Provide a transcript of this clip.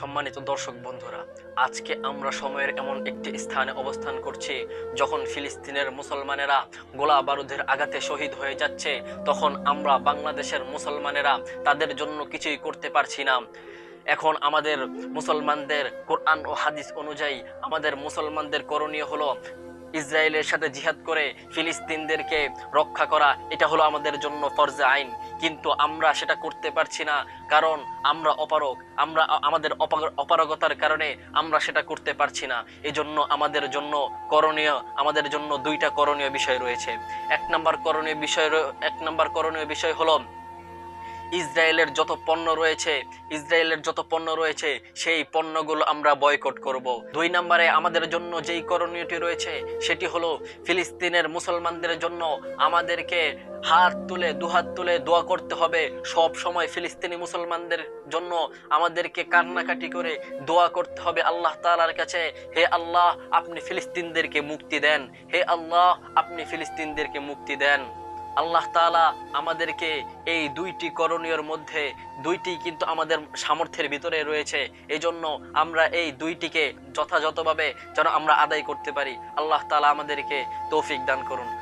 সম্মানিত দর্শক বন্ধুরা, আজকে আমরা সময়ের এমন একটি স্থানে অবস্থান করছি, যখন ফিলিস্তিনের মুসলমানেরা গোলা বারুদের আঘাতে শহীদ হয়ে যাচ্ছে, তখন আমরা বাংলাদেশের মুসলমানেরা তাদের জন্য কিছুই করতে পারছি না। এখন আমাদের মুসলমানদের কোরআন ও হাদিস অনুযায়ী আমাদের মুসলমানদের করণীয় হলো ইসরায়েলের সাথে জিহাদ করে ফিলিস্তিনদেরকে রক্ষা করা, এটা হলো আমাদের জন্য ফরজে আইন। কিন্তু আমরা সেটা করতে পারছি না, কারণ আমরা অপারগ। আমরা, আমাদের অপা- অপারগতার কারণে আমরা সেটা করতে পারছি না। এজন্য আমাদের জন্য করণীয়, আমাদের জন্য দুইটা করণীয় বিষয় রয়েছে। এক নম্বর করণীয় বিষয় এক নম্বর করণীয় বিষয় হলো ইসরায়েলের যত পণ্য রয়েছে, ইসরায়েলের যত পণ্য রয়েছে, সেই পণ্যগুলো আমরা বয়কট করব। দুই নম্বরে আমাদের জন্য যেই করণীয়টি রয়েছে, সেটি হলো ফিলিস্তিনের মুসলমানদের জন্য আমাদেরকে হাত তুলে, দুহাত তুলে দোয়া করতে হবে। সব সময় ফিলিস্তিনি মুসলমানদের জন্য আমাদেরকে কান্নাকাটি করে দোয়া করতে হবে আল্লাহ তালার কাছে। হে আল্লাহ, আপনি ফিলিস্তিনদেরকে মুক্তি দেন। হে আল্লাহ, আপনি ফিলিস্তিনদেরকে মুক্তি দেন। আল্লাহ তালা আমাদেরকে এই দুইটি করণীয়র মধ্যে দুইটি কিন্তু আমাদের সামর্থ্যের ভিতরে রয়েছে। এই জন্য আমরা এই দুইটিকে যথাযথভাবে যেন আমরা আদায় করতে পারি। আল্লাহ তালা আমাদেরকে তৌফিক দান করুন।